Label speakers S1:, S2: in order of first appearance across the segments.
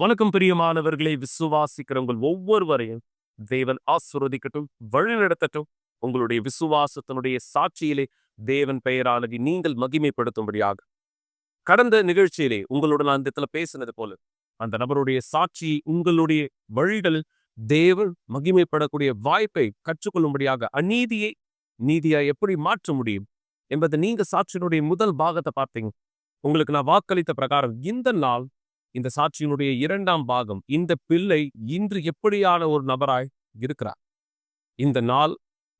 S1: வணக்கம் பிரியமானவர்களை விசுவாசிக்கிறவங்கள் ஒவ்வொருவரையும் தேவன் ஆசீர்வதிக்கட்டும் வழிநடத்தட்டும். உங்களுடைய விசுவாசத்தினுடைய சாட்சியிலே தேவன் பெயரானது நீங்கள் மகிமைப்படுத்தும்படியாக. கடந்த நிகழ்ச்சியிலே உங்களுடன் அந்த இடத்துல பேசினது போல அந்த நபருடைய சாட்சி உங்களுடைய வழிகளில் தேவன் மகிமைப்படக்கூடிய வாய்ப்பை கற்றுக்கொள்ளும்படியாக அநீதியை நீதியா எப்படி மாற்ற முடியும் என்பது நீங்க சாட்சியினுடைய முதல் பாகத்தை பார்த்தீங்க. உங்களுக்கு நான் வாக்களித்த பிரகாரம் இந்த நாள் இந்த சாட்சியினுடைய இரண்டாம் பாகம் இந்த பிள்ளை இன்று எப்படியான ஒரு நபராய் இருக்கிறார்? இந்த நாள்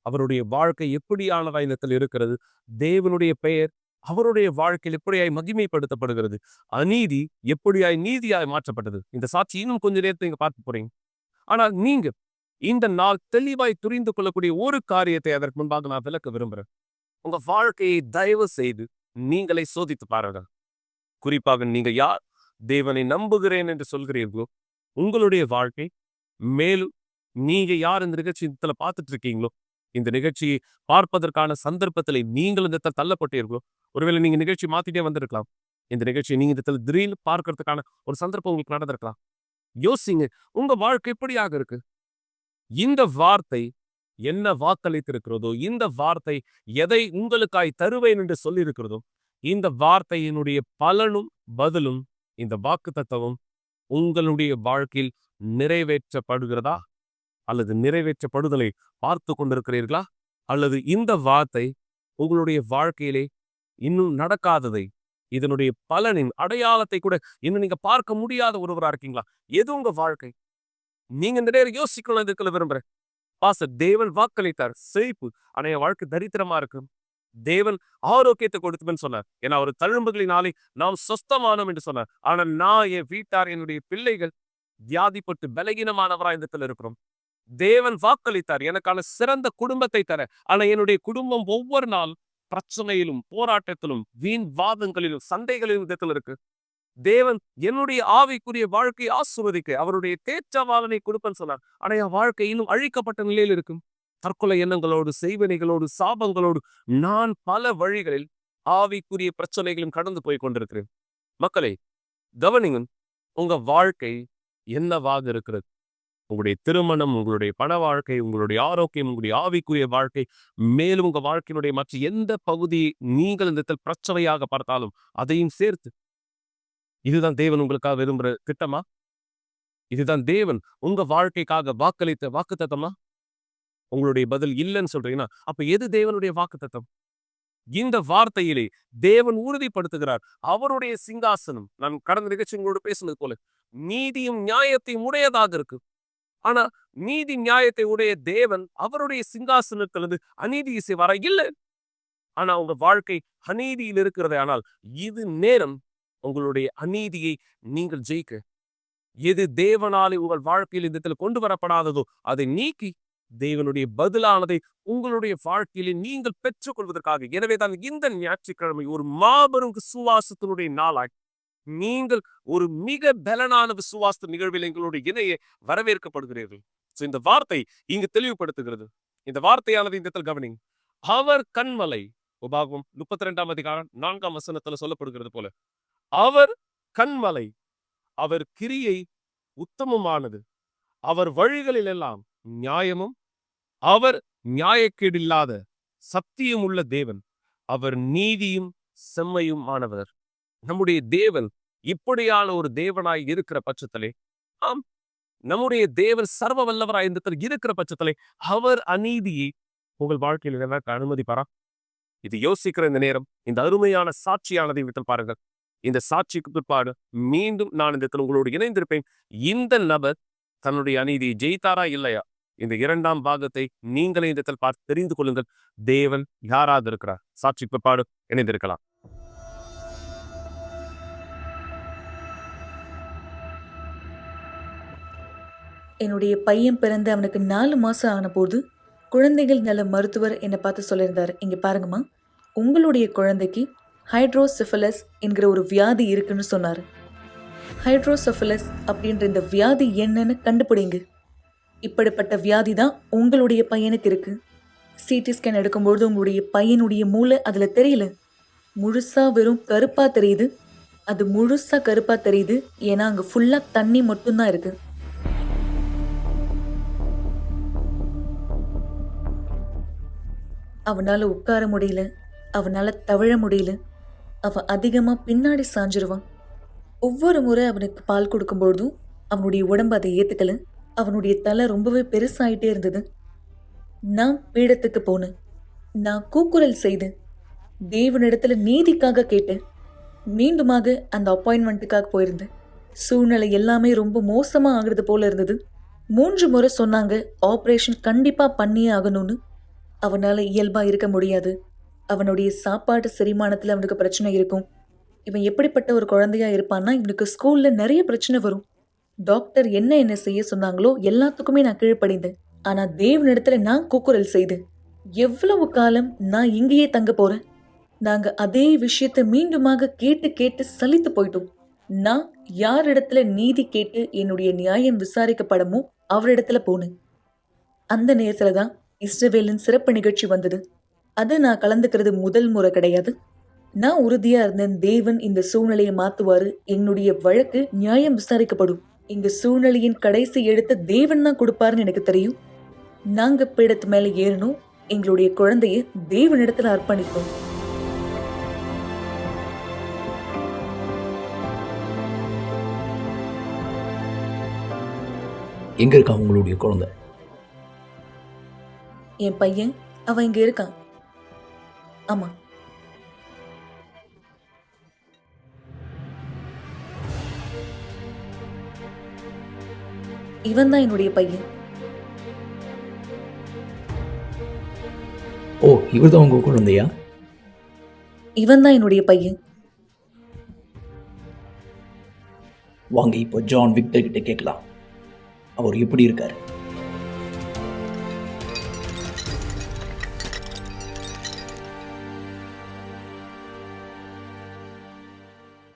S1: அவருடைய வாழ்க்கை எப்படியானதா இந்த இருக்கிறது? தேவனுடைய பெயர் அவருடைய வாழ்க்கையில் எப்படியாய் மகிமைப்படுத்தப்படுகிறது? அநீதி எப்படியாய் நீதியாய் மாற்றப்பட்டது? இந்த சாட்சி இன்னும் கொஞ்ச நேரத்தை நீங்க பார்த்து போறீங்க ஆனால் நீங்க இந்த நாள் தெளிவாய் துரிந்து கொள்ளக்கூடிய ஒரு காரியத்தை அதற்கு முன்பாக நான் விளக்க விரும்புறேன். உங்க வாழ்க்கையை தயவு செய்து நீங்களே சோதித்து பாருங்கள். குறிப்பாக நீங்க யார்? தேவனை நம்புகிறேன் என்று சொல்கிறீர்களோ உங்களுடைய வாழ்க்கை மேலும் நீங்க யார் இந்த நிகழ்ச்சியத்துல பார்த்துட்டு இருக்கீங்களோ இந்த நிகழ்ச்சியை பார்ப்பதற்கான சந்தர்ப்பத்தில் நீங்கள் இந்த இடத்துல தள்ளப்பட்டீர்களோ ஒருவேளை நீங்க நிகழ்ச்சி மாத்திட்டே வந்திருக்கலாம். இந்த நிகழ்ச்சியை நீங்க இந்த இடத்துல திடீர்னு பார்க்கறதுக்கான ஒரு சந்தர்ப்பம் உங்களுக்கு நடந்திருக்கலாம். யோசிங்க உங்க வாழ்க்கை எப்படியாக இருக்கு? இந்த வார்த்தை என்ன வாக்களித்திருக்கிறதோ இந்த வார்த்தை எதை உங்களுக்காய் தருவேன் என்று சொல்லியிருக்கிறதோ இந்த வார்த்தையினுடைய பலனும் பதிலும் இந்த வாக்கு தத்துவம் உங்களுடைய வாழ்க்கையில் நிறைவேற்றப்படுகிறதா? அல்லது நிறைவேற்றப்படுதலை பார்த்து கொண்டிருக்கிறீர்களா? அல்லது இந்த வார்த்தை உங்களுடைய வாழ்க்கையிலே இன்னும் நடக்காததை இதனுடைய பலனின் அடையாளத்தை கூட இன்னும் நீங்க பார்க்க முடியாத ஒருவரா இருக்கீங்களா? எது உங்க வாழ்க்கை? நீங்க இந்த நேரம் யோசிக்கணும் இதுக்குள்ள விரும்புறேன். பாச தேவன் வாக்களித்தார். செழிப்பு ஆனா என் வாழ்க்கை தரித்திரமா இருக்கும் தேவன் ஆரோக்கியத்தை கொடுத்துமென்னு சொன்னார். ஏன்னா அவர் தழும்புகளினாலே நாம் சொஸ்தமானோம் என்று சொன்னார். ஆனா நான் என் வீட்டார் என்னுடைய பிள்ளைகள் வியாதிப்பட்டு பலகீனமானவரா இந்த இடத்துல இருக்கிறோம். தேவன் வாக்களித்தார். எனக்கான சிறந்த குடும்பத்தை தர. ஆனா என்னுடைய குடும்பம் ஒவ்வொரு நாள் பிரச்சனையிலும் போராட்டத்திலும் வீண் வாதங்களிலும் சண்டைகளிலும் விதத்தில் இருக்கு. தேவன் என்னுடைய ஆவிக்குரிய வாழ்க்கையை ஆசுவதிக்க அவருடைய தேற்றவாளனை கொடுப்பேன்னு சொன்னார். ஆனா என் வாழ்க்கை இன்னும் அழிக்கப்பட்ட நிலையில் இருக்கும். தற்கொலை எண்ணங்களோடு செய்வினைகளோடு சாபங்களோடு நான் பல வழிகளில் ஆவிக்குரிய பிரச்சனைகளும் கடந்து போய் கொண்டிருக்கிறேன். மக்களே கவனிங்க உங்க வாழ்க்கை என்னவாக இருக்கிறது? உங்களுடைய திருமணம் உங்களுடைய பண வாழ்க்கை உங்களுடைய ஆரோக்கியம் உங்களுடைய ஆவிக்குரிய வாழ்க்கை மேலும் உங்க வாழ்க்கையினுடைய மற்ற எந்த பகுதி நீங்கள் இந்த இடத்தில் பிரச்சனையாக பார்த்தாலும் அதையும் சேர்த்து. இதுதான் தேவன் உங்களுக்காக விரும்புற திட்டமா? இதுதான் தேவன் உங்க வாழ்க்கைக்காக வாக்களித்த வாக்குத்தத்தமா? உங்களுடைய பதில் இல்லைன்னு சொல்றீங்கன்னா அப்ப எது தேவனுடைய வாக்குத்தத்தம்? இந்த வார்த்தையிலே தேவன் உறுதிப்படுத்துகிறார். அவருடைய சிங்காசனம் நான் கடந்த நிகழ்ச்சி உங்களோட பேசுனது போல நீதியும் நியாயத்தையும் உடையதாக இருக்கு. ஆனா நீதி நியாயத்தை உடைய தேவன் அவருடைய சிங்காசனத்திலிருந்து அநீதி இசை வர இல்லை. ஆனா உங்க வாழ்க்கை அநீதியில் இருக்கிறதே ஆனால் இது நேரம் உங்களுடைய அநீதியை நீங்கள் ஜெயிக்க. எது தேவனாலே உங்கள் வாழ்க்கையில் இந்த கொண்டு வரப்படாததோ அதை நீக்கி தேவனுடைய பதிலானதை உங்களுடைய வாழ்க்கையிலே நீங்கள் பெற்றுக்கொள்வதற்காக. எனவே தான் இந்த ஞாயிற்றுக்கிழமை ஒரு மாபெரும் சுவாசத்தினுடைய நாளாய் நீங்கள் ஒரு மிக பலனான விசுவாச நிகழ்வில் எங்களுடைய இணையை வரவேற்கப்படுகிறீர்கள். இந்த வார்த்தை இங்கு தெளிவுபடுத்துகிறது. இந்த வார்த்தையானது இந்த இடத்தில் கவனிங் அவர் கண்மலை உபாகம் முப்பத்தி ரெண்டாம் அதிகாரம் நான்காம் வசனத்துல சொல்லப்படுகிறது போல. அவர் கண்மலை அவர் கிரியை உத்தமமானது. அவர் வழிகளில் எல்லாம் நியாயமும் அவர் நியாயக்கேடில்லாத சத்தியம் உள்ள தேவன். அவர் நீதியும் செம்மையும் ஆனவர். நம்முடைய தேவன் இப்படியான ஒரு தேவனாய் இருக்கிற பட்சத்திலே ஆம் நம்முடைய தேவர் சர்வ வல்லவராய் இந்த இருக்கிற பட்சத்திலே அவர் அநீதியை உங்கள் வாழ்க்கையில் எனக்கு அனுமதிப்பாரா? இது யோசிக்கிற இந்த நேரம் இந்த அருமையான சாட்சியானதை விட்டு பாருங்கள். இந்த சாட்சிக்கு பிற்பாடு மீண்டும் நான் இந்த உங்களோடு இணைந்திருப்பேன். இந்த நபர் தன்னுடைய அநீதியை ஜெயித்தாரா இல்லையா? இந்த இரண்டாம் பாகத்தை நீங்களே இந்த இடத்தில் பார்த்து தெரிந்து கொள்ளுங்கள். தேவன் யாராவது இருக்கிறார்? சாட்சி பிற்பாடு இணைந்திருக்கலாம்.
S2: என்னுடைய பையன் பிறந்து அவனுக்கு நாலு மாசம் ஆன போது குழந்தைகள் நல மருத்துவர் என்னை பார்த்து சொல்லியிருந்தார். இங்க பாருங்கம்மா உங்களுடைய குழந்தைக்கு ஹைட்ரோசிஃபலஸ் என்கிற ஒரு வியாதி இருக்குன்னு சொன்னார். ஹைட்ரோசிஃபலஸ் அப்படின்ற இந்த வியாதி என்னன்னு கண்டுபிடிங்க. இப்படிப்பட்ட வியாதி தான் உங்களுடைய பையனுக்கு இருக்கு சிடி ஸ்கேன் எடுக்கும்பொழுது உங்களுடைய பையனுடைய மூளை அதில் தெரியல. முழுசா வெறும் கருப்பா தெரியுது. அது முழுசா கருப்பா தெரியுது. ஏன்னா அங்க ஃபுல்லா தண்ணி மட்டும்தான் இருக்கு. அவனால உட்கார முடியல. அவனால தவழ முடியல. அவன் அதிகமா பின்னாடி சாஞ்சிருவான் ஒவ்வொரு முறை அவனுக்கு பால் கொடுக்கும்பொழுதும் அவனுடைய உடம்பு அதை ஏத்துக்கல. அவனுடைய தலை ரொம்பவே பெருசாயிட்டே இருந்தது. நான் பீடத்துக்கு போனேன். நான் கூக்குரல் செய்தேன். தேவனிடத்துல நீதிக்காக கேட்டேன். மீண்டுமாக அந்த அப்பாயின்மெண்ட்டுக்காக போயிருந்தேன். சூழ்நிலை எல்லாமே ரொம்ப மோசமாக ஆகிறது போல இருந்தது. மூன்று முறை சொன்னாங்க ஆப்ரேஷன் கண்டிப்பாக பண்ணியே ஆகணும்னு. அவனால் இயல்பாக இருக்க முடியாது. அவனுடைய சாப்பாட்டு செரிமானத்தில் அவனுக்கு பிரச்சனை இருக்கும். இவன் எப்படிப்பட்ட ஒரு குழந்தையா இருப்பான்னா இவனுக்கு ஸ்கூல்ல நிறைய பிரச்சனை வரும். டாக்டர் என்ன என்ன செய்ய சொன்னாங்களோ எல்லாத்துக்குமே நான் கீழ்ப்படிந்தேன். ஆனா தேவனிடத்துல நான் கூக்குரல் செய்தேன். எவ்வளவு காலம் நான் இங்கேயே தங்க போறேன்? நாங்க அதே விஷயத்தை மீண்டுமாக கேட்டு கேட்டு சலித்து போயிட்டோம். நான் யாரிடத்துல நீதி கேட்டு என்னுடைய நியாயம் விசாரிக்கப்படமோ அவரிடத்துல போனேன். அந்த நேரத்துல தான் இஸ்ரவேலின் சிறப்பு நிகழ்ச்சி வந்தது. அது நான் கலந்துக்கிறது முதல் முறை கிடையாது. நான் உறுதியா இருந்தேன் தேவன் இந்த சூழ்நிலையை மாத்துவாரு என்னுடைய வழக்கு நியாயம் விசாரிக்கப்படும். இந்த சூழ்நிலையின் கடைசி எழுத்த தேவன் தான் கொடுப்பாருன்னு எனக்கு தெரியும். நாங்க பீடத்து மேல ஏறணும் எங்களுடைய குழந்தைய தேவனிடத்துல அர்ப்பணித்தோம்.
S3: எங்க இருக்கா உங்களுடைய குழந்தை?
S2: என் பையன் அவன் இங்க இருக்கான். ஆமா. இவன் தான் என்னுடைய பையன்.
S3: ஓ இவர் தான் உங்க குழந்தையா?
S2: இவன் தான் என்னுடைய பையன்.
S3: வாங்க இப்போ ஜான் விக்டர் கிட்ட கேட்கலாம். அவர் எப்படி இருக்காரு?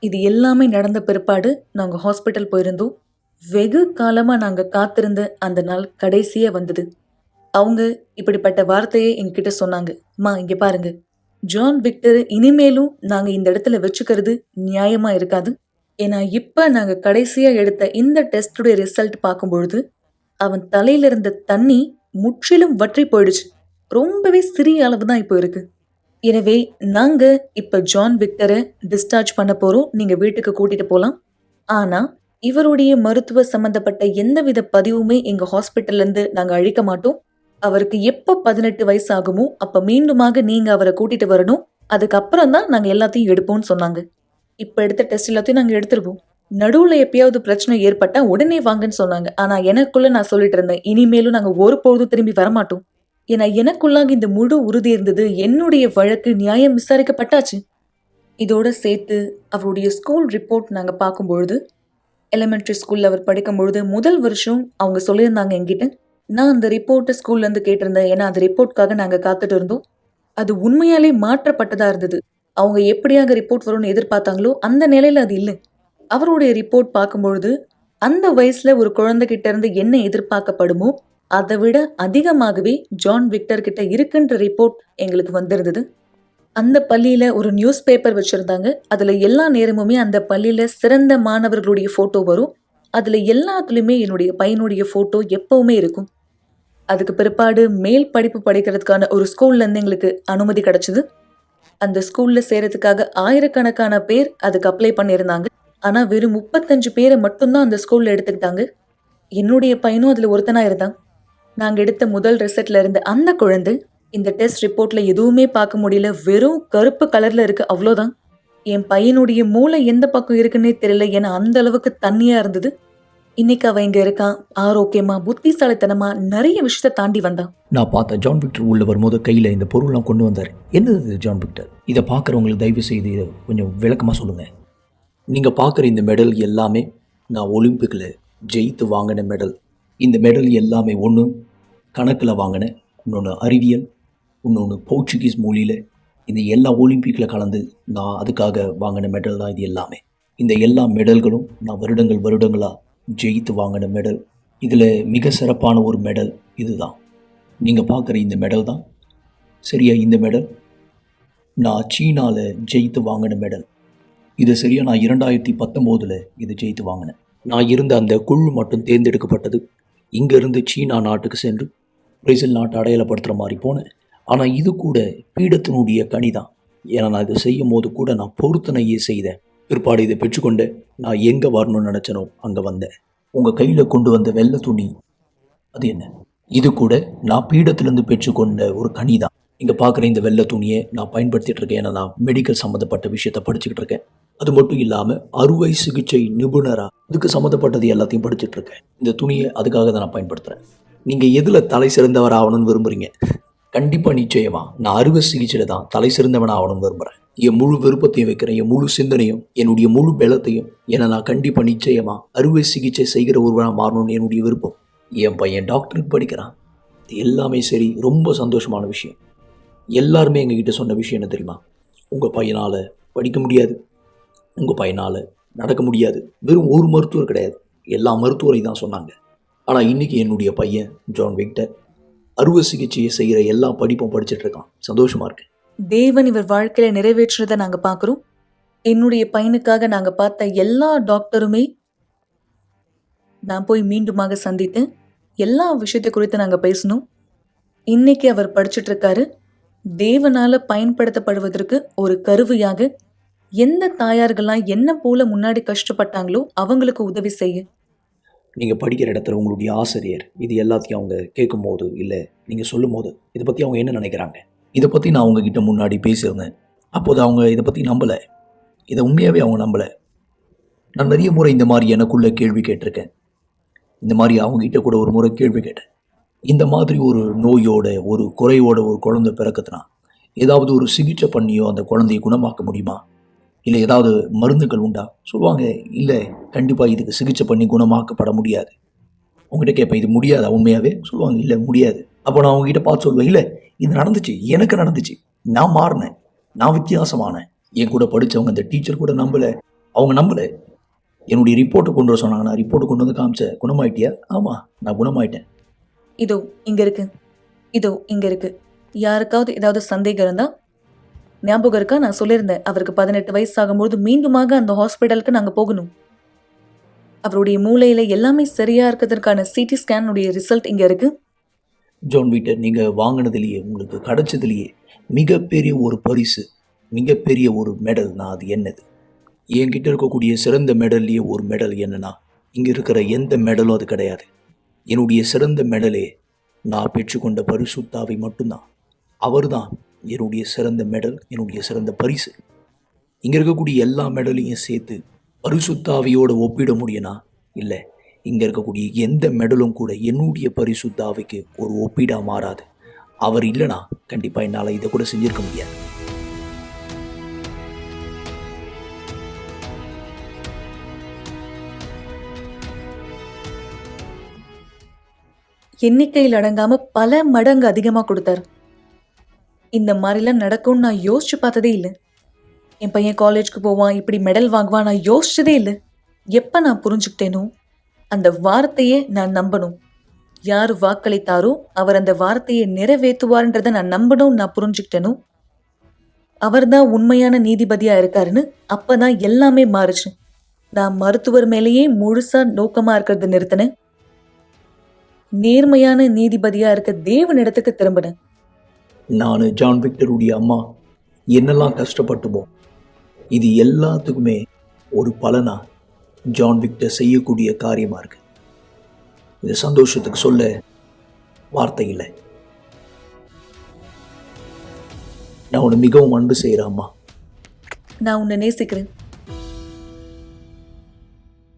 S2: இது எல்லாமே நடந்த பிற்பாடு நாங்க ஹாஸ்பிட்டல் போயிருந்தோம். வெகு காலமா நாங்க காத்திருந்த அந்த நாள் கடைசியாக வந்தது. அவங்க இப்படிப்பட்ட வார்த்தையை எங்ககிட்ட சொன்னாங்க. மா இங்க பாருங்க. ஜான் விக்டர் இனிமேலும் நாங்க இந்த இடத்துல வச்சுக்கிறது நியாயமா இருக்காது. ஏன்னா இப்ப நாங்க கடைசியா எடுத்த இந்த டெஸ்டுடைய ரிசல்ட் பார்க்கும்பொழுது அவன் தலையில இருந்த தண்ணி முற்றிலும் வற்றி போயிடுச்சு. ரொம்பவே சிறிய அளவு தான் இப்போ இருக்கு. எனவே நாங்க இப்ப ஜான் விக்டரை டிஸ்சார்ஜ் பண்ண போறோம். நீங்க வீட்டுக்கு கூட்டிட்டு போலாம். ஆனா இவருடைய மருத்துவ சம்பந்தப்பட்ட எந்தவித பதிவுமே எங்க ஹாஸ்பிட்டல்லேருந்து நாங்கள் அழிக்க மாட்டோம். அவருக்கு எப்போ பதினெட்டு வயசு ஆகுமோ அப்போ மீண்டுமாக நீங்க அவரை கூட்டிட்டு வரணும். அதுக்கப்புறம் தான் நாங்கள் எல்லாத்தையும் எடுப்போம்னு சொன்னாங்க. இப்போ எடுத்த டெஸ்ட் எல்லாத்தையும் நாங்கள் எடுத்துருவோம். நடுவில் எப்பயாவது பிரச்சனை ஏற்பட்டால் உடனே வாங்கன்னு சொன்னாங்க. ஆனால் எனக்குள்ள நான் சொல்லிட்டு இருந்தேன் இனிமேலும் நாங்கள் ஒருபொழுதும் திரும்பி வரமாட்டோம். ஏன்னா எனக்குள்ளாக இந்த முழு உறுதி இருந்தது என்னுடைய வழக்கு நியாயம் விசாரிக்கப்பட்டாச்சு. இதோட சேர்த்து அவருடைய ஸ்கூல் ரிப்போர்ட் நாங்கள் பார்க்கும்பொழுது எலிமெண்ட்ரி ஸ்கூலில் அவர் படிக்கும்பொழுது முதல் வருஷம் அவங்க சொல்லியிருந்தாங்க என்கிட்ட நான் அந்த ரிப்போர்ட்டை ஸ்கூல்லேருந்து கேட்டிருந்தேன். ஏன்னா அந்த ரிப்போர்ட்காக நாங்கள் காத்துட்டு இருந்தோம். அது உண்மையாலே மாற்றப்பட்டதாக இருந்தது. அவங்க எப்படியாக ரிப்போர்ட் வரும்னு எதிர்பார்த்தாங்களோ அந்த நிலையில் அது இல்லை. அவருடைய ரிப்போர்ட் பார்க்கும்பொழுது அந்த வயசில் ஒரு குழந்தைகிட்ட இருந்து என்ன எதிர்பார்க்கப்படுமோ அதை விட அதிகமாகவே ஜான் விக்டர் கிட்ட இருக்குன்ற ரிப்போர்ட் எங்களுக்கு வந்திருந்தது. அந்த பள்ளியில் ஒரு நியூஸ் பேப்பர் வச்சுருந்தாங்க. அதில் எல்லா நேரமுமே அந்த பள்ளியில் சிறந்த மாணவர்களுடைய ஃபோட்டோ வரும். அதில் எல்லாத்துலேயுமே என்னுடைய பையனுடைய ஃபோட்டோ எப்போவுமே இருக்கும். அதுக்கு பிற்பாடு மேல் படிப்பு படிக்கிறதுக்கான ஒரு ஸ்கூல்லேருந்து எங்களுக்கு அனுமதி கிடச்சிது. அந்த ஸ்கூலில் சேரத்துக்காக ஆயிரக்கணக்கான பேர் அதுக்கு அப்ளை பண்ணியிருந்தாங்க. ஆனால் வெறும் முப்பத்தஞ்சு பேரை மட்டும்தான் அந்த ஸ்கூலில் எடுத்துக்கிட்டாங்க. என்னுடைய பையனும் அதில் ஒருத்தனாக இருந்தான். நாங்கள் எடுத்த முதல் ரிசல்ட்ல இருந்த அந்த குழந்தை இந்த டெஸ்ட் ரிப்போர்ட்ல எதுவுமே பார்க்க முடியல. வெறும் கருப்பு கலர்ல இருக்கு. அவ்வளோதான். என் பையனுடைய மூளை எந்த பக்கம் இருக்குன்னே தெரியல. ஏன்னா அந்த அளவுக்கு தண்ணியா இருந்தது. இன்னைக்கு அவன் இங்க இருக்கான். ஆரோக்கியமா புத்திசாலித்தனமா நிறைய விஷயத்த தாண்டி வந்தான்.
S3: நான் பார்த்தேன் ஜான் விக்டர் உள்ள வரும்போது கையில் இந்த பொருள்லாம் கொண்டு வந்தார். என்னது இது ஜான் விக்டர்? இதை பார்க்குறவங்களுக்கு தயவு செய்து இதை கொஞ்சம் விளக்கமாக சொல்லுங்கள் நீங்கள் பார்க்குற இந்த மெடல் எல்லாமே நான் ஒலிம்பிக்கில் ஜெயித்து வாங்கின மெடல். இந்த மெடல் எல்லாமே ஒன்று கணக்கில் வாங்கினேன் இன்னொன்று அறிவியல் இன்னொன்று போர்ச்சுகீஸ் மொழியில் இந்த எல்லா ஒலிம்பிக்கில் கலந்து நான் அதுக்காக வாங்கின மெடல் தான் இது எல்லாமே. இந்த எல்லா மெடல்களும் நான் வருடங்கள் வருடங்களாக ஜெயித்து வாங்கின மெடல் இதில் மிக சிறப்பான ஒரு மெடல் இதுதான். நீங்கள் பார்க்குற இந்த மெடல் தான். சரியா இந்த மெடல் நான் சீனாவில் ஜெயித்து வாங்கின மெடல் இது சரியா நான் இரண்டாயிரத்தி பத்தொம்போதில் இது ஜெயித்து வாங்கினேன். நான் இருந்த அந்த குழு மட்டும் தேர்ந்தெடுக்கப்பட்டது. இங்கேருந்து சீனா நாட்டுக்கு சென்று பிரேசில் நாட்டை அடையாளப்படுத்துகிற மாதிரி போனேன். ஆனால் இது கூட பீடத்தினுடைய கனிதான். ஏன்னா நான் இதை செய்யும் போது கூட நான் பொருத்தனையே செய்தேன். பிற்பாடு இதை பெற்றுக்கொண்டு நான் எங்கே வரணும்னு நினச்சனோ அங்கே வந்தேன். உங்கள் கையில் கொண்டு வந்த வெள்ளை துணி அது என்ன? இது கூட நான் பீடத்திலிருந்து பெற்றுக்கொண்ட ஒரு கனி தான் இங்கே பார்க்குற இந்த வெள்ளை துணியை நான் பயன்படுத்திகிட்டு இருக்கேன். ஏன்னா நான் மெடிக்கல் சம்மந்தப்பட்ட விஷயத்தை படிச்சுக்கிட்டு இருக்கேன். அது மட்டும் இல்லாமல் அறுவை சிகிச்சை நிபுணராக இதுக்கு சம்மந்தப்பட்டது எல்லாத்தையும் படிச்சுட்டு இருக்கேன். இந்த துணியை அதுக்காக தான் நான் பயன்படுத்துகிறேன் நீங்கள் எதில் தலை சிறந்தவர் ஆகணும்னு விரும்புகிறீங்க கண்டிப்பாக நிச்சயமா. நான் அறுவை சிகிச்சையில் தான் தலை சிறந்தவனாக ஆகணும்னு விரும்புகிறேன் என் முழு விருப்பத்தையும் வைக்கிறேன். என் முழு சிந்தனையும் என்னுடைய முழு பலத்தையும் என்னை நான் கண்டிப்பாக நிச்சயமா அறுவை சிகிச்சை செய்கிற ஒருவனாக மாறணும்னு என்னுடைய விருப்பம். என் பையன் டாக்டருக்கு படிக்கிறான். இது எல்லாமே சரி ரொம்ப சந்தோஷமான விஷயம். எல்லாருமே எங்ககிட்ட சொன்ன விஷயம் என்ன தெரியுமா? உங்கள் பையனால் படிக்க முடியாது. உங்கள் பையனால் நடக்க முடியாது. வெறும் ஒரு மருத்துவர் கிடையாது. எல்லா மருத்துவரையும் தான் சொன்னாங்க. ஆனால் இன்றைக்கி என்னுடைய பையன் ஜான் விக்டர் அறுவை சிகிச்சையை செய்கிற எல்லா படிப்பும் படிச்சுட்டு இருக்கான் சந்தோஷமாக இருக்கு.
S2: தேவன் இவர் வாழ்க்கையில நிறைவேற்றுறதை நாங்க பார்க்குறோம். என்னுடைய பையனுக்காக நாங்க பார்த்த எல்லா டாக்டருமே நான் போய் மீண்டுமாக சந்தித்தேன். எல்லா விஷயத்தை குறித்து நாங்க பேசணும் இன்னைக்கு அவர் படிச்சிட்டு இருக்காரு தேவனால பயன்படுத்தப்படுவதற்கு ஒரு கருவியாக எந்த தாயார்கள்லாம் என்ன போல முன்னாடி கஷ்டப்பட்டாங்களோ அவங்களுக்கு உதவி செய்ய.
S3: நீங்கள் படிக்கிற இடத்துல உங்களுடைய ஆசிரியர் இது எல்லாத்தையும் அவங்க கேட்கும்போது இல்லை நீங்கள் சொல்லும் போது இதை பற்றி அவங்க என்ன நினைக்கிறாங்க? இதை பற்றி நான் அவங்கக்கிட்ட முன்னாடி பேசியிருந்தேன். அப்போது அவங்க இதை பற்றி நம்பலை. இதை உண்மையாகவே அவங்க நம்பலை. நான் நிறைய முறை இந்த மாதிரி எனக்குள்ளே கேள்வி கேட்டிருக்கேன். இந்த மாதிரி அவங்ககிட்ட கூட ஒரு முறை கேள்வி கேட்டேன். இந்த மாதிரி ஒரு நோயோட ஒரு குறையோட ஒரு குழந்தை பிறக்குதுன்னா ஏதாவது ஒரு சிகிச்சை பண்ணியோ அந்த குழந்தையை குணமாக்க முடியுமா? இல்லை ஏதாவது மருந்துகள் உண்டா? சொல்லுவாங்க இல்லை கண்டிப்பாக இதுக்கு சிகிச்சை பண்ணி குணமாக்கப்பட முடியாது. உங்ககிட்ட கேட்பேன் இது முடியாதா உண்மையாகவே சொல்லுவாங்க இல்லை முடியாது. அப்போ நான் அவங்ககிட்ட பார்த்து சொல்லுவேன் இல்லை இது நடந்துச்சு எனக்கு நடந்துச்சு. நான் மாறினேன் நான் வித்தியாசமானேன். என் கூட படித்தவங்க அந்த டீச்சர் கூட நம்பலை அவங்க நம்பலை. என்னுடைய ரிப்போர்ட்டை கொண்டு வர சொன்னாங்க நான் ரிப்போர்ட்டை கொண்டு வந்து காமிச்சேன். குணமாயிட்டியா? ஆமாம் நான் குணமாயிட்டேன்.
S2: இதோ இங்கே இருக்கு. இதோ இங்கே இருக்கு. யாருக்காவது ஏதாவது சந்தேகம் இருந்தால் ஞாபகம் இருக்கா? நான் சொல்லியிருந்தேன். அவருக்கு பதினெட்டு வயசு ஆகும்போது மீண்டுமாக அந்த ஹாஸ்பிட்டலுக்கு நாங்கள் போகணும். அவருடைய மூளையில எல்லாமே சரியா இருக்கிறதுக்கான சிடி ஸ்கேனுடைய ரிசல்ட் இங்க இருக்கு.
S3: ஜான் வீட்டர் நீங்கள் வாங்கினதுலேயே உங்களுக்கு கிடைச்சதுலேயே மிகப்பெரிய ஒரு பரிசு மிகப்பெரிய ஒரு மெடல் நான் அது என்னது? என்கிட்ட இருக்கக்கூடிய சிறந்த மெடல்லையே ஒரு மெடல் என்னன்னா இங்கே இருக்கிற எந்த மெடலும் அது கிடையாது. என்னுடைய சிறந்த மெடலே நான் பெற்றுக்கொண்ட பரிசுத்தாவை மட்டும்தான். அவர்தான் என்னுடைய சிறந்த மெடல் என்னுடைய சிறந்த பரிசு. இங்கே இருக்கக்கூடிய எல்லா மெடலையும் சேர்த்து பரிசுத்தாவியோடு ஒப்பிட முடியுனா? இல்லை. இங்கே இருக்கக்கூடிய எந்த மெடலும் கூட என்னுடைய பரிசுத்தாவிக்கு ஒரு ஒப்பீடா மாறாது. அவர் இல்லைனா கண்டிப்பாக என்னால் இதை கூட செஞ்சிருக்க முடியாது.
S2: எண்ணிக்கையில் அடங்காமல் பல மடங்கு அதிகமாக கொடுத்தார். இந்த மாதிரிலாம் நடக்கும்னு நான் யோசிச்சு பார்த்ததே இல்லை. என் பையன் காலேஜ்க்கு போவான் இப்படி மெடல் வாங்குவான் நான் யோசிச்சதே இல்லை. எப்போ நான் புரிஞ்சுக்கிட்டேனோ அந்த வார்த்தையே நான் நம்பணும். யார் வாக்களித்தாரோ அவர் அந்த வார்த்தையை நிறைவேற்றுவார்ன்றதை நான் நம்பணும் நான் புரிஞ்சுக்கிட்டேனோ அவர்தான் உண்மையான நீதிபதியாக இருக்காருன்னு அப்போ தான் எல்லாமே மாறுச்சு. நான் மருத்துவர் மேலேயே முழுசாக நோக்கமாக இருக்கிறத நிறுத்தினேன். நேர்மையான நீதிபதியாக இருக்க தேவனிடத்துக்கு திரும்பினேன்.
S3: நான் ஜான் விக்டருடைய அம்மா என்னெல்லாம் கஷ்டப்பட்டுமோ இது எல்லாத்துக்குமே ஒரு பலனா ஜான் விக்டர் செய்யக்கூடிய காரியமாக இருக்கு. இது சந்தோஷத்துக்கு சொல்ல வார்த்தை இல்லை. நான் உன்னை மிகவும் அன்பு செய்கிறேன் அம்மா.
S2: நான் உன்னை நேசிக்கிறேன்.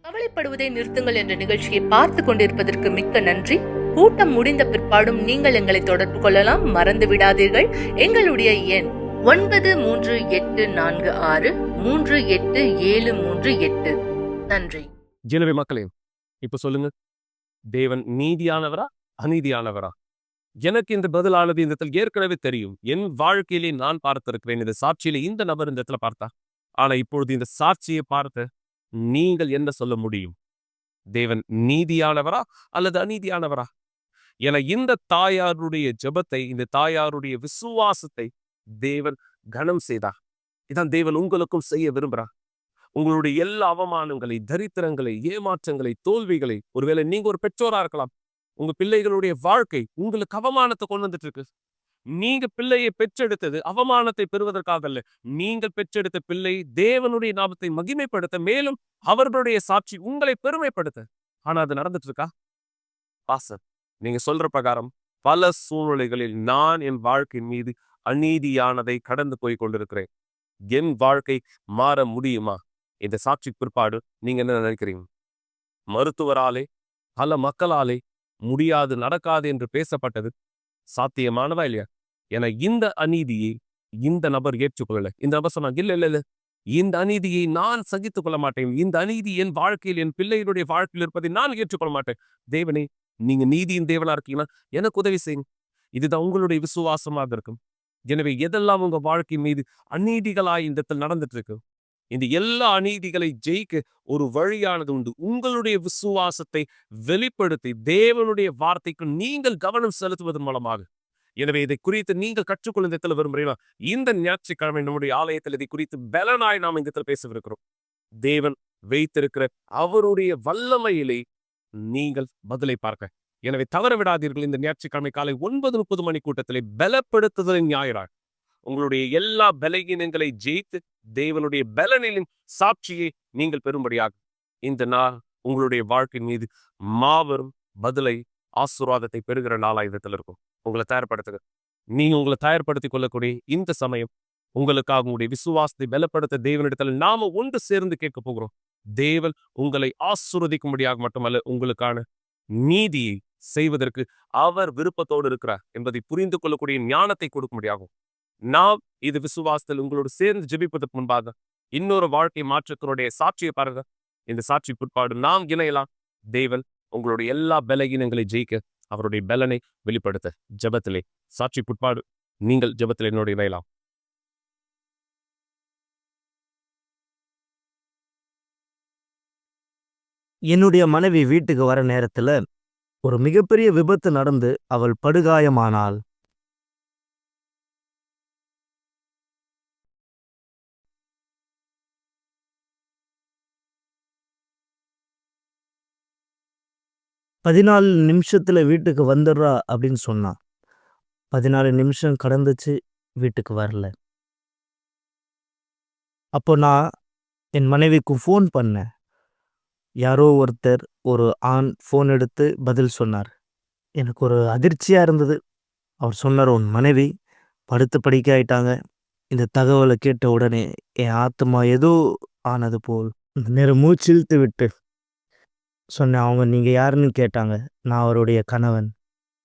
S4: கவலைப்படுவதை நிறுத்துங்கள் என்ற நிகழ்ச்சியை பார்த்து கொண்டிருப்பதற்கு மிக்க நன்றி. கூட்டம் முடிந்த பிற்பாடும் நீங்கள் எங்களை தொடர்பு கொள்ளலாம். மறந்து விடாதீர்கள். எங்களுடைய எண் ஒன்பது மூன்று எட்டு நான்கு ஆறு மூன்று எட்டு ஏழு மூன்று எட்டு. நன்றி.
S1: எனவே மக்களே இப்ப சொல்லுங்க. தேவன் நீதியானவரா அநீதியானவரா? எனக்கு இந்த பதிலானது இந்த இடத்துல ஏற்கனவே தெரியும். என் வாழ்க்கையிலே நான் பார்த்திருக்கிறேன். இந்த சாட்சியில இந்த நபர் இந்த இடத்துல பார்த்தா ஆனா இப்பொழுது இந்த சாட்சியை பார்த்து நீங்கள் என்ன சொல்ல முடியும்? தேவன் நீதியானவரா அல்லது அநீதியானவரா? என இந்த தாயாருடைய ஜெபத்தை இந்த தாயாருடைய விசுவாசத்தை தேவன் கனம் செய்தார். இதான் தேவன் உங்களுக்கும் செய்ய விரும்புறார் உங்களுடைய எல்லா அவமானங்களை தரித்திரங்களை ஏமாற்றங்களை தோல்விகளை ஒருவேளை நீங்க ஒரு பெற்றோரா இருக்கலாம். உங்க பிள்ளைகளுடைய வாழ்க்கை உங்களுக்கு அவமானத்தை கொண்டு வந்துட்டு இருக்கு நீங்க பிள்ளையை பெற்றெடுத்தது அவமானத்தை பெறுவதற்காக அல்ல. நீங்கள் பெற்றெடுத்த பிள்ளை தேவனுடைய நாமத்தை மகிமைப்படுத்த மேலும் அவர்களுடைய சாட்சி உங்களை பெருமைப்படுத்த. ஆனா அது நடந்துட்டு இருக்கா பாசர் நீங்க சொல்ற பிரகாரம் பல சூழ்நிலைகளில் நான் என் வாழ்க்கையின் மீது அநீதியானதை கடந்து போய் கொண்டிருக்கிறேன். என் வாழ்க்கை மாற முடியுமா? இந்த சாட்சி பிற்பாடு நீங்க என்ன நினைக்கிறீங்க? மருத்துவராலே பல மக்களாலே முடியாது நடக்காது என்று பேசப்பட்டது சாத்தியமானதா இல்லையா? என இந்த அநீதியை இந்த நபர் ஏற்றுக்கொள்ளல. இந்த நபர் சொன்னாங்க இல்ல இல்ல இல்ல. இந்த அநீதியை நான் சகித்துக் கொள்ள மாட்டேன். இந்த அநீதி என் வாழ்க்கையில் என் பிள்ளைகளுடைய வாழ்க்கையில் இருப்பதை நான் ஏற்றுக்கொள்ள மாட்டேன். தேவனே நீங்க நீதியின் தேவனா இருக்கீங்கன்னா எனக்கு உதவி செய்யுங்க. இதுதான் உங்களுடைய விசுவாசமாக இருக்கும். எனவே எதெல்லாம் உங்க வாழ்க்கை மீது அநீதிகளாய் இந்த இடத்துல நடந்துட்டு இருக்கு இந்த எல்லா அநீதிகளை ஜெயிக்க ஒரு வழியானது உண்டு. உங்களுடைய விசுவாசத்தை வெளிப்படுத்தி தேவனுடைய வார்த்தைக்கு நீங்கள் கவனம் செலுத்துவதன் மூலமாக. எனவே இதை குறித்து நீங்கள் கற்றுக்கொள்ள இந்த இடத்துல விரும்புகிறீங்களா இந்த ஞாயிற்றுக்கிழமை நம்முடைய ஆலயத்தில் இதை குறித்து பலனாய் நாம் இந்த இடத்துல பேசவிருக்கிறோம். தேவன் வைத்திருக்கிற அவருடைய வல்லமையிலே நீங்கள் பதிலை பார்க்க. எனவே தவற விடாதீர்கள். இந்த ஞாயிற்றுக்கிழமை காலை ஒன்பது முப்பது மணி கூட்டத்திலே பலப்படுத்துதலின் ஞாயிறாக உங்களுடைய எல்லா பலகீனங்களை ஜெயித்து தேவனுடைய பலனிலின் சாட்சியை நீங்கள் பெறும்படியாக இந்த நாள் உங்களுடைய வாழ்க்கை மீது மாபெரும் பதிலை ஆசீர்வாதத்தை பெறுகிற நாளாக இடத்துல இருக்கும். உங்களை தயார்படுத்துங்க நீங்க உங்களை தயார்படுத்திக் கொள்ளக்கூடிய இந்த சமயம் உங்களுக்காக உங்களுடைய விசுவாசத்தை பலப்படுத்த தேவனிடத்தில் நாம ஒன்று சேர்ந்து கேட்க போகிறோம். தேவன் உங்களை ஆசுரதிக்கும்படியாக மட்டுமல்ல உங்களுக்கான நீதியை செய்வதற்கு அவர் விருப்பத்தோடு இருக்கிறார் என்பதை புரிந்து கொள்ளக்கூடிய ஞானத்தை கொடுக்கும்படியாகும் நாம் இது விசுவாசத்தில் உங்களோடு சேர்ந்து ஜெபிப்பதற்கு முன்பாக இன்னொரு வாழ்க்கை மாற்றத்தினுடைய சாட்சியை பாருங்க. இந்த சாட்சி பிற்பாடு நாம் இணையலாம். தேவன் உங்களுடைய எல்லா பலகீனங்களை ஜெயிக்க அவருடைய பலனை வெளிப்படுத்த ஜபத்திலே சாட்சி பிற்பாடு நீங்கள் ஜபத்தில் என்னோடு இணையலாம்.
S5: என்னுடைய மனைவி வீட்டுக்கு வர நேரத்துல ஒரு மிகப்பெரிய விபத்து நடந்து அவள் படுகாயமானாள். பதினாலு நிமிஷத்துல வீட்டுக்கு வந்துடுறா அப்படின்னு சொன்னான் பதினாலு நிமிஷம் கடந்துச்சு வீட்டுக்கு வரல. அப்போ நான் என் மனைவிக்கு ஃபோன் பண்ணேன். யாரோ ஒருத்தர் ஒரு ஆண் ஃபோன் எடுத்து பதில் சொன்னார். எனக்கு ஒரு அதிர்ச்சியாக இருந்தது. அவர் சொன்னார் உன் மனைவி படுத்து படிக்க ஆயிட்டாங்க. இந்த தகவலை கேட்ட உடனே என் ஆத்மா ஏதோ ஆனது போல். நேரம் மூச்சிழுத்து விட்டு சொன்னேன் அவங்க நீங்கள் யாருன்னு கேட்டாங்க. நான் அவருடைய கணவன்.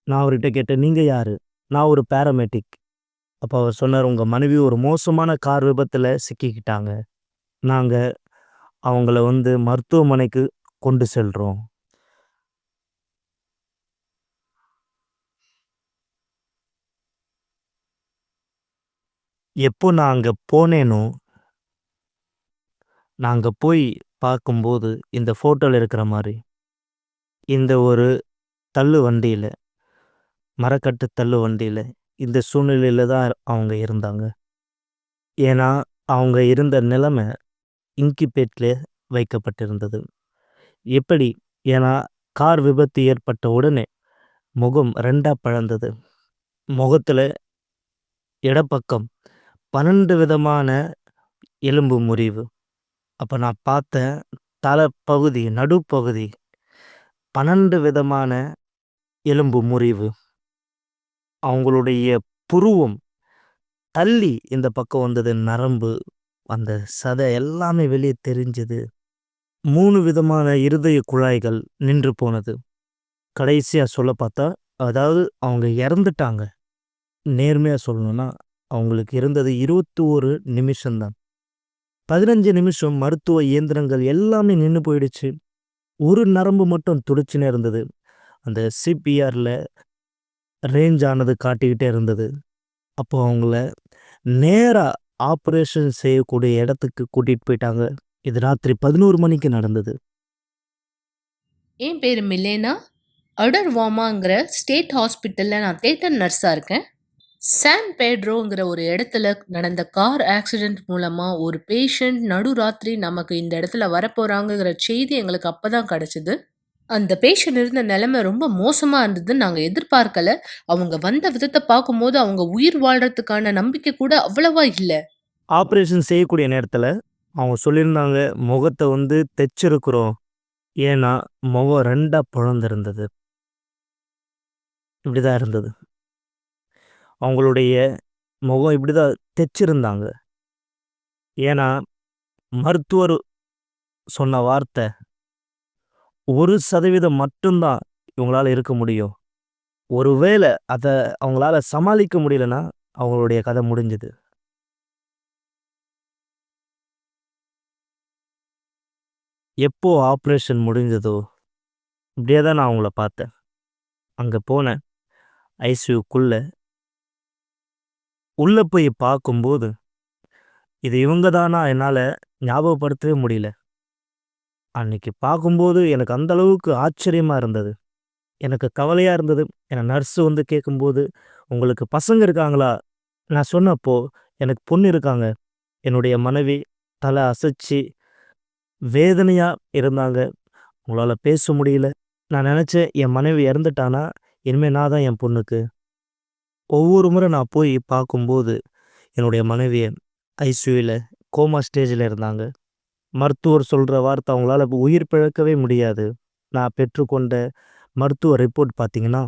S5: நான் அவர்கிட்ட கேட்டேன் நீங்கள் யார்? நான் ஒரு பேராமெட்டிக் அப்போ அவர் சொன்னார் உங்கள் மனைவி ஒரு மோசமான கார் விபத்தில் சிக்கிக்கிட்டாங்க. நாங்கள் அவங்கள வந்து மருத்துவமனைக்கு கொண்டு செல்றோம். எப்போ நான் அங்க போனேனோ நாங்க போய் பார்க்கும்போது இந்த ஃபோட்டோவில் இருக்கிற மாதிரி இந்த ஒரு தள்ளு வண்டியில மரக்கட்டு தள்ளு வண்டியில இந்த சூழ்நிலையில தான் அவங்க இருந்தாங்க. ஏன்னா அவங்க இருந்த நிலைமை இன்கிபேட்ல வைக்கப்பட்டிருந்தது. எப்படி? ஏன்னா கார் விபத்து ஏற்பட்ட உடனே முகம் ரெண்டா பழந்தது. முகத்தில் இடப்பக்கம் பன்னெண்டு விதமான எலும்பு முறிவு. அப்போ நான் பார்த்தேன் தலைப்பகுதி நடுப்பகுதி பன்னெண்டு விதமான எலும்பு முறிவு. அவங்களுடைய புருவம் தள்ளி இந்த பக்கம் வந்தது நரம்பு அந்த சதை எல்லாமே வெளியே தெரிஞ்சது. மூணு விதமான இருதய குழாய்கள் நின்று போனது. கடைசியாக சொல்ல பார்த்தா அதாவது அவங்க இறந்துட்டாங்க. நேர்மையாக சொல்லணும்னா அவங்களுக்கு இருந்தது இருபத்தி ஒரு நிமிஷம்தான். பதினஞ்சு நிமிஷம் மருத்துவ இயந்திரங்கள் எல்லாமே நின்று போயிடுச்சு. ஒரு நரம்பு மட்டும் துடிச்சுன்னு இருந்தது. அந்த சிபிஆரில் ரேஞ்ச் ஆனது காட்டிக்கிட்டே இருந்தது. அப்போ அவங்கள நேராக ஆப்ரேஷன் செய்யக்கூடிய இடத்துக்கு கூட்டிட்டு போயிட்டாங்க. இது ராத்திரி பதினோரு மணிக்கு நடந்தது.
S4: என் பேர் மில்லேனா அடர் வாமாங்கிற ஸ்டேட் ஹாஸ்பிட்டலில் நான் தேட்டர் நர்ஸாக இருக்கேன். சான் பேட்ரோங்கிற ஒரு இடத்துல நடந்த கார் ஆக்சிடென்ட் மூலமாக ஒரு பேஷண்ட் நடுராத்திரி நமக்கு இந்த இடத்துல வரப்போகிறாங்கங்கிற செய்தி எங்களுக்கு அப்போ தான் கிடச்சிது. அந்த பேஷண்ட் இருந்த நிலைமை ரொம்ப மோசமாக இருந்தது நாங்கள் எதிர்பார்க்கல. அவங்க வந்த விதத்தை பார்க்கும்போது அவங்க உயிர் வாழ்கிறதுக்கான நம்பிக்கை கூட அவ்வளவா இல்லை.
S5: ஆப்ரேஷன் செய்யக்கூடிய நேரத்தில் அவங்க சொல்லியிருந்தாங்க முகத்தை வந்து தைச்சிருக்கிறோம். ஏன்னா முகம் ரெண்டாக பிளந்திருந்தது. இப்படி தான் இருந்தது. அவங்களுடைய முகம் இப்படி தான் தைச்சிருந்தாங்க. ஏன்னா மருத்துவர் சொன்ன வார்த்தை ஒரு சதவீதம் மட்டும்தான் இவங்களால் இருக்க முடியும். ஒருவேளை அதை அவங்களால சமாளிக்க முடியலன்னா அவங்களுடைய கதை முடிஞ்சது. எப்போ ஆப்ரேஷன் முடிஞ்சதோ இப்படியே தான் நான் அவங்கள பார்த்தேன். அங்கே போனேன் ஐசியூக்குள்ள. உள்ளே போய் பார்க்கும்போது இது இவங்க தானா என்னால் ஞாபகப்படுத்தவே முடியல. அன்னைக்கு பார்க்கும்போது எனக்கு அந்த அளவுக்கு ஆச்சரியமாக இருந்தது. எனக்கு கவலையாக இருந்தது. என்னை நர்ஸு வந்து கேட்கும்போது உங்களுக்கு பசங்க இருக்காங்களா? நான் சொன்னப்போ எனக்கு பொண்ணு இருக்காங்க. என்னுடைய மனைவி தலை அசைச்சு வேதனையாக இருந்தாங்க. உங்களால் பேச முடியல. நான் நினச்சேன் என் மனைவி இறந்துட்டானா? இனிமேல் நான் தான் என் பொண்ணுக்கு. ஒவ்வொரு முறை நான் போய் பார்க்கும்போது என்னுடைய மனைவியை ஐசியூவில் கோமா ஸ்டேஜில் இருந்தாங்க. மருத்துவர் சொல்கிற வார்த்தை அவங்களால உயிர் பிழைக்கவே முடியாது. நான் பெற்றுக்கொண்ட மருத்துவ ரிப்போர்ட் பார்த்தீங்கன்னா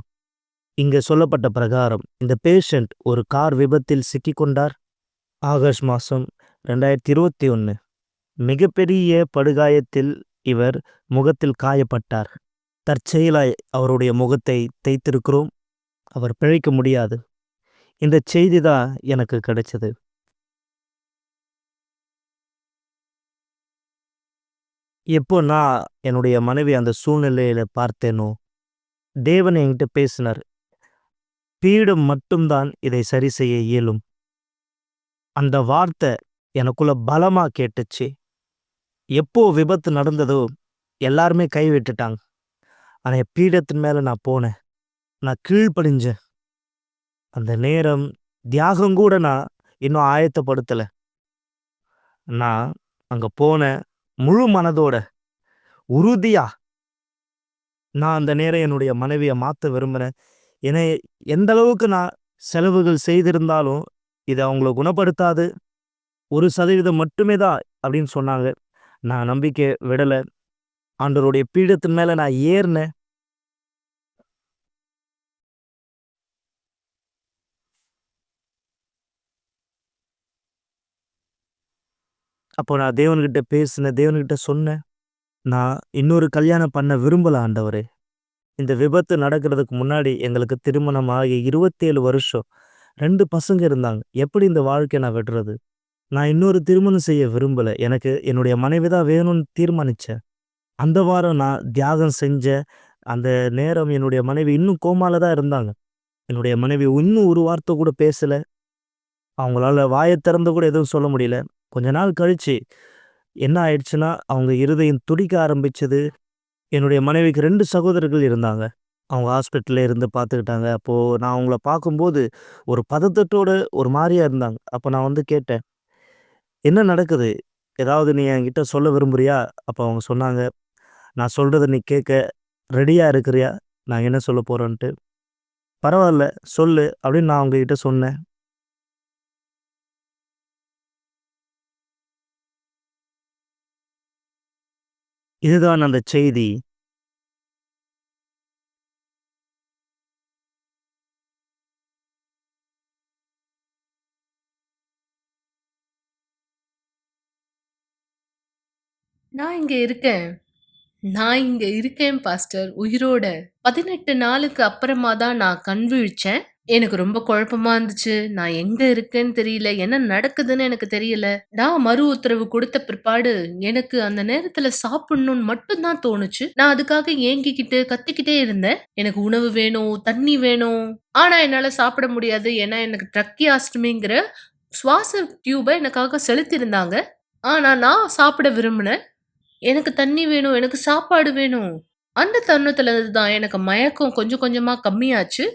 S5: இங்கே சொல்லப்பட்ட பிரகாரம் இந்த பேஷண்ட் ஒரு கார் விபத்தில் சிக்கிக்கொண்டார். ஆகஸ்ட் மாதம் ரெண்டாயிரத்தி இருபத்தி ஒன்று மிகப்பெரிய படுகாயத்தில் இவர் முகத்தில் காயப்பட்டார். தற்செயலாய் அவருடைய முகத்தை தைத்திருக்கிறோம். அவர் பிழைக்க முடியாது. இந்த செய்தி தான் எனக்கு கிடைச்சது. எப்போ நான் என்னுடைய மனைவி அந்த சூழ்நிலையில் பார்த்தேனோ தேவன் என்கிட்ட பேசினார் பீடம் மட்டும்தான் இதை சரி செய்ய இயலும். அந்த வார்த்தை எனக்குள்ள பலமாக கேட்டுச்சு. எப்போ விபத்து நடந்ததோ எல்லாருமே கை விட்டுட்டாங்க. ஆனால் என் பீடத்தின் மேலே நான் போனேன். நான் கீழ்ப்படிஞ்சேன். அந்த நேரம் தியாகம் கூட நான் இன்னும் ஆயத்தப்படுத்தலை. நான் அங்கே போனேன். முழு மனதோட உறுதியா நான் அந்த நேரம் என்னுடைய மனைவியை மாற்ற விரும்புகிறேன் ஏன்னா எந்த அளவுக்கு நான் செலவுகள் செய்திருந்தாலும் இதை அவங்கள குணப்படுத்தாது. ஒரு சதவீதம் மட்டுமே தான் அப்படின்னு சொன்னாங்க. நான் நம்பிக்கை விடலை. ஆண்டவருடைய பீடத்தின் மேலே நான் ஏறினேன். அப்போ நான் தேவன்கிட்ட பேசினேன் தேவன்கிட்ட சொன்னேன் நான் இன்னொரு கல்யாணம் பண்ண விரும்பல ஆண்டவரே. இந்த விபத்து நடக்கிறதுக்கு முன்னாடி எங்களுக்கு திருமணம் ஆகி இருபத்தேழு வருஷம். ரெண்டு பசங்க இருந்தாங்க. எப்படி இந்த வாழ்க்கையை நான் விடுறது? நான் இன்னொரு திருமணம் செய்ய விரும்பல. எனக்கு என்னுடைய மனைவி தான் வேணும்னு தீர்மானித்தேன் அந்த வாரம் நான் தியாகம் செஞ்ச அந்த நேரம் என்னுடைய மனைவி இன்னும் கோமால தான் இருந்தாங்க. என்னுடைய மனைவி இன்னும் ஒரு வார்த்தை கூட பேசலை. அவங்களால வாயை திறந்து கூட எதுவும் சொல்ல முடியல. கொஞ்ச நாள் கழிச்சு என்ன ஆயிடுச்சுன்னா அவங்க இருதயம் துடிக்க ஆரம்பித்தது என்னுடைய மனைவிக்கு ரெண்டு சகோதரர்கள் இருந்தாங்க. அவங்க ஹாஸ்பிட்டலில் இருந்து பார்த்துக்கிட்டாங்க. அப்போது நான் அவங்கள பார்க்கும்போது ஒரு பதத்தட்டோடு ஒரு மாதிரியாக இருந்தாங்க. அப்போ நான் வந்து கேட்டேன் என்ன நடக்குது? ஏதாவது நீ என்கிட்ட சொல்ல விரும்புறியா? அப்போ அவங்க சொன்னாங்க நான் சொல்கிறத நீ கேட்க ரெடியாக இருக்கிறியா? நான் என்ன சொல்ல போகிறேன்ட்டு பரவாயில்ல சொல்லு அப்படின்னு நான் அவங்கக்கிட்ட சொன்னேன். இதுதான் அந்த செய்தி.
S4: நான் இங்க இருக்கேன். நான் இங்க இருக்கேன் பாஸ்டர். உயிரோட. பதினெட்டு நாளுக்கு அப்புறமா தான் நான் கண் விழிச்சேன். எனக்கு ரொம்ப குழப்பமா இருந்துச்சு. நான் எங்க இருக்கேன்னு தெரியல. என்ன நடக்குதுன்னு எனக்கு தெரியல. நான் மறு உத்தரவு கொடுத்த பிற்பாடு எனக்கு அந்த நேரத்துல சாப்பிடணும்னு மட்டும்தான் தோணுச்சு. நான் அதுக்காக ஏங்கிக்கிட்டு கத்திக்கிட்டே இருந்தேன். எனக்கு உணவு வேணும் தண்ணி வேணும். ஆனா என்னால சாப்பிட முடியாது. ஏன்னா எனக்கு ட்ரக்கியாஸ்டமிங்கிற சுவாச டியூபை எனக்காக செலுத்தியிருந்தாங்க. ஆனா நான் சாப்பிட விரும்பினேன். எனக்கு தண்ணி வேணும் எனக்கு சாப்பாடு வேணும். அந்த தருணத்துல தான் எனக்கு மயக்கம் கொஞ்சம் கொஞ்சமா கம்மியாச்சு.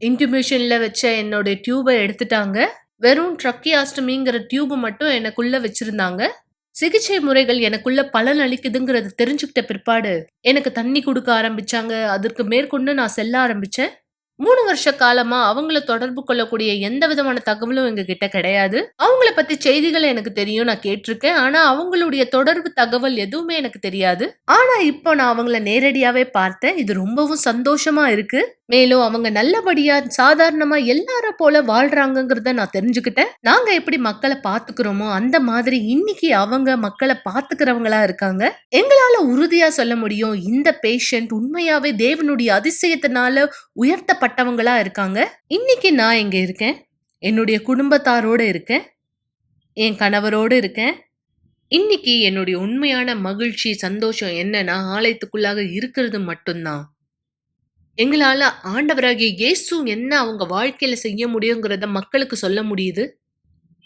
S4: இன்டிமேஷன்ல வச்ச என்னோட டியூபை எடுத்துட்டாங்க. வெறும் ட்ரக்கியாஸ்டமிங்கிற டியூப் மட்டும் எனக்குள்ளே வச்சுருந்தாங்க. சிகிச்சை முறைகள் எனக்குள்ள பலன் அளிக்குதுங்கிறது தெரிஞ்சுக்கிட்ட பிற்பாடு எனக்கு தண்ணி கொடுக்க ஆரம்பிச்சாங்க. அதற்கு மேற்கொண்டு நான் செல்ல ஆரம்பிச்சேன். மூணு வருஷ காலமா அவங்கள தொடர்பு கொள்ளக்கூடிய எந்த விதமான தகவலும் எங்க கிட்ட கிடையாது. அவங்கள பத்தி செய்திகள் எனக்கு தெரியும் நான் கேட்டிருக்கேன். ஆனா அவங்களுடைய தொடர்பு தகவல் எதுவுமே எனக்கு தெரியாது. ஆனா இப்போ நான் அவங்கள நேரடியாவே பார்த்தேன். இது ரொம்பவும் சந்தோஷமா இருக்கு. மேலும் அவங்க நல்லபடியா சாதாரணமா எல்லார போல வாழ்றாங்கிறத நான் தெரிஞ்சுக்கிட்டேன். நாங்க எப்படி மக்களை பாத்துக்கிறோமோ அந்த மாதிரி இன்னைக்கு அவங்க மக்களை பாத்துக்கிறவங்களா இருக்காங்க. எங்களால உறுதியா சொல்ல முடியும் இந்த பேஷண்ட் உண்மையாவே தேவனுடைய அதிசயத்தினால உயர்த்தப்பட்டவங்களா இருக்காங்க. இன்னைக்கு நான் இங்க இருக்கேன். என்னுடைய குடும்பத்தாரோட இருக்கேன். என் கணவரோடு இருக்கேன். இன்னைக்கு என்னுடைய உண்மையான மகிழ்ச்சி சந்தோஷம் என்னன்னா ஆலயத்துக்குள்ளாக இருக்கிறது மட்டும்தான். எங்களால் ஆண்டவராகிய இயேசு என்ன அவங்க வாழ்க்கையில் செய்ய முடியுங்கிறத மக்களுக்கு சொல்ல முடியுது?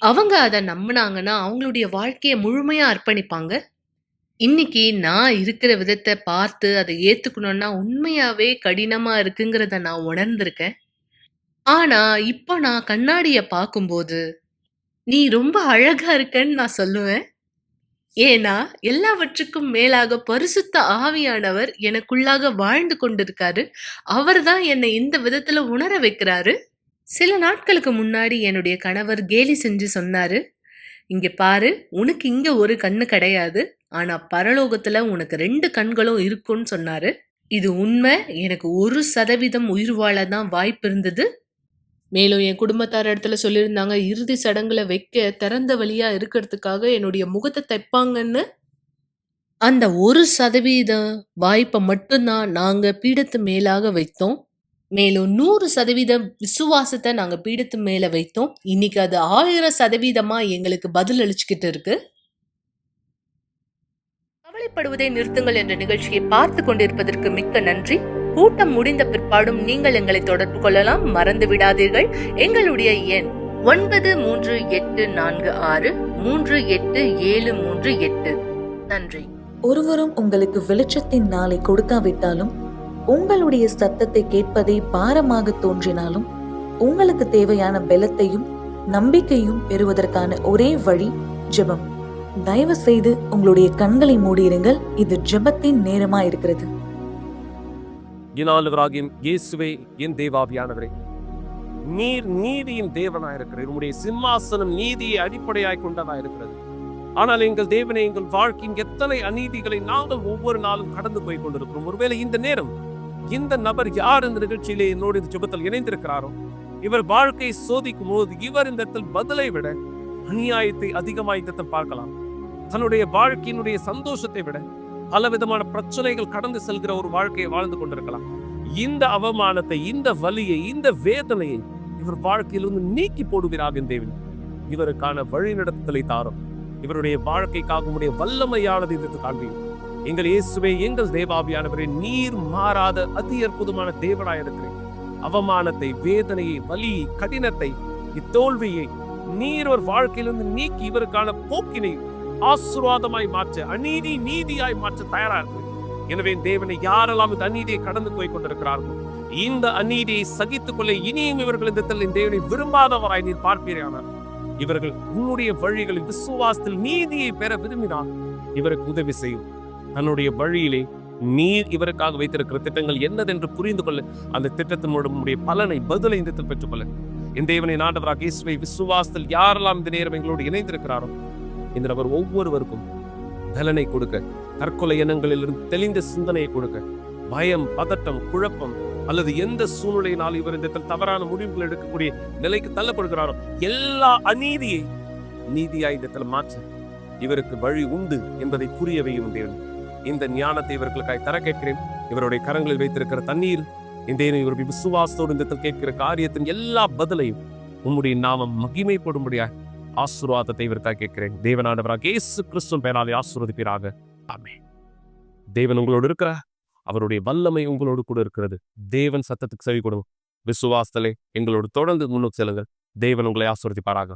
S4: அவங்க அதை நம்பினாங்கன்னா அவங்களுடைய வாழ்க்கையை முழுமையாக அர்ப்பணிப்பாங்க. இன்னைக்கு நான் இருக்கிற விதத்தை பார்த்து அதை ஏற்றுக்கணும்னா உண்மையாகவே கடினமாக இருக்குங்கிறத நான் உணர்ந்திருக்கேன். ஆனால் இப்போ நான் கண்ணாடியை பார்க்கும்போது நீ ரொம்ப அழகாக இருக்கன்னு நான் சொல்லுவேன். ஏன்னா எல்லாவற்றுக்கும் மேலாக பரிசுத்த ஆவியானவர் எனக்குள்ளாக வாழ்ந்து கொண்டிருக்காரு. அவர்தான் என்னை இந்த விதத்துல உணர வைக்கிறாரு. சில நாட்களுக்கு முன்னாடி என்னுடைய கணவர் கேலி செஞ்சு சொன்னாரு இங்க பாரு உனக்கு இங்க ஒரு கண்ணு கிடையாது. ஆனா பரலோகத்துல உனக்கு ரெண்டு கண்களும் இருக்கும்னு சொன்னாரு. இது உண்மை. எனக்கு ஒரு சதவீதம் உயிர் வாழ தான் வாய்ப்பு இருந்தது. மேலும் என் குடும்பத்தார் இடத்துல சொல்லியிருந்தாங்க இறுதி சடங்குல வைக்க திறந்த வழியா இருக்கிறதுக்காக என்னுடைய முகத்தை தைப்பாங்கன்னு. அந்த ஒரு சதவீத வாய்ப்பை மட்டும்தான் நாங்கள் பீடத்து மேலாக வைத்தோம். மேலும் நூறு சதவீத விசுவாசத்தை நாங்கள் பீடத்து மேலே வைத்தோம். இன்னைக்கு அது ஆயிரம் சதவீதமாக எங்களுக்கு பதில் அளிச்சுக்கிட்டு இருக்கு. கவலைப்படுவதை நிறுத்துங்கள் என்ற நிகழ்ச்சியை பார்த்து கொண்டிருப்பதற்கு மிக்க நன்றி. கூட்டம் முடிந்த பிற்பாடும் நீங்கள் எங்களை தொடர்பு கொள்ளலாம் மறந்து விடாதீர்கள். எங்களுடைய எண் ஒன்பது மூன்று எட்டு நான்கு ஆறு மூன்று எட்டு ஏழு மூன்று எட்டு. நன்றி.
S2: ஒருவரும் உங்களுக்கு வெளிச்சத்தின் நாளை கொடுக்காவிட்டாலும் உங்களுடைய சத்தத்தை கேட்பதே பாரமாக தோன்றினாலும் உங்களுக்கு தேவையான பலத்தையும் நம்பிக்கையும் பெறுவதற்கான ஒரே வழி ஜெபம். தயவு செய்து உங்களுடைய கண்களை மூடியிருங்கள். இது ஜெபத்தின் நேரமா இருக்கிறது
S1: இனாலுவராகிய இயேசுவே என் தேவாபியானவரே நீர் நீதியின் தேவனாய் இருக்கிறீர் சிம்மாசனம் நீதியை அடிப்படையாய் கொண்டதா இருக்கிறது ஆனால் எங்கள் தேவனே எங்கள் வாழ்க்கையின் எத்தனை அநீதிகளை நாங்கள் ஒவ்வொரு நாளும் கடந்து போய் கொண்டிருக்கிறோம். ஒருவேளை இந்த நேரம் இந்த நபர் யார் இந்த நிகழ்ச்சியிலே என்னோடு இந்த சுபத்தில் இணைந்திருக்கிறாரோ இவர் வாழ்க்கையை சோதிக்கும் போது இவர் இந்த இடத்தில் பதிலை விட அநியாயத்தை அதிகமாய் இந்த பார்க்கலாம். தன்னுடைய வாழ்க்கையினுடைய சந்தோஷத்தை விட பலவிதமான பிரச்சனைகள் கடந்து செல்கிற ஒரு வாழ்க்கையை வாழ்ந்து கொண்டிருக்கலாம். இந்த அவமானத்தை இந்த வலியை இந்த வேதனையை இவர் வாழ்க்கையிலிருந்து நீக்கி போடுகிறார் தேவன். இவருக்கான வழிநடத்தலை தாரும். இவருடைய வாழ்க்கைக்காக உடைய வல்லமையானது இதற்கு காண்பியும் எங்கள் இயேசுவே எங்கள் தேவாபியானவரே நீர் மாறாத அதி அற்புதமான தேவனாய் இருக்கிறேன் அவமானத்தை வேதனையை வலியை கடினத்தை இத்தோல்வியை நீர் ஒரு வாழ்க்கையிலிருந்து நீக்கி இவருக்கான போக்கினை ஆசீர்வாதமாய் மாற்ற அநீதி நீதியாய் மாற்ற தயாரா இருக்கு எனவே தேவனை யாரெல்லாம் இந்த அநீதியை கடந்து போய் கொண்டிருக்கிறார்களோ இந்த அநீதியை சகித்துக் கொள்ள இனியும் இவர்கள் இந்த தேவனை விரும்பாதவராய் நீர் பார்ப்பீரான இவர்கள் உன்னுடைய வழிகளில் விசுவாசத்தில் நீதியை பெற விரும்பினால் இவருக்கு உதவி செய்யும். தன்னுடைய வழியிலே நீர் இவருக்காக வைத்திருக்கிற திட்டங்கள் என்னதென்று புரிந்து கொள்ள அந்த திட்டத்தினுடைய பலனை பதிலை இந்த பெற்றுக்கொள்ள. இந்த தேவனை நாட்டவராக இயேசுவை விசுவாசத்தில் யாரெல்லாம் இந்த நேரம் எங்களோடு இணைந்திருக்கிறாரோ இந்த நபர் ஒவ்வொருவருக்கும் பலனை கொடுக்க தற்கொலை எண்ணங்களிலிருந்து தெளிந்த சிந்தனையை கொடுக்க பயம் பதட்டம் குழப்பம் அல்லது எந்த சூழ்நிலையினால் இவர் இந்த தவறான முடிவுகள் எடுக்கக்கூடிய நிலைக்கு தள்ளப்படுகிறாரோ எல்லா அநீதியை நீதியாய் இந்த மாற்ற இவருக்கு வழி உண்டு என்பதை புரிய வையும் தேவன். இந்த ஞானத்தை இவர்களுக்காய் தர கேட்கிறேன். இவருடைய கரங்களில் வைத்திருக்கிற தண்ணீர் இந்த இவருடைய விசுவாசத்தோடு இந்த கேட்கிற காரியத்தின் எல்லா பதிலையும் உம்முடைய நாமம் மகிமைப்படும்படியாக ஆசீர்வாதத்தை இவருக்காக கேட்கிறேன். தேவனானவராக இயேசு கிறிஸ்துவ பெயராலே ஆசீர்வதிப்பீராக. ஆமே தேவன் உங்களோடு இருக்கிறார். அவருடைய வல்லமை உங்களோடு கூட இருக்கிறது. தேவன் சத்தத்துக்கு செவி கொடுங்க. விசுவாசத்திலே எங்களோடு தொடர்ந்து முன்னுக்கு செல்லுங்கள். தேவன் உங்களை ஆசீர்வதிப்பாராக.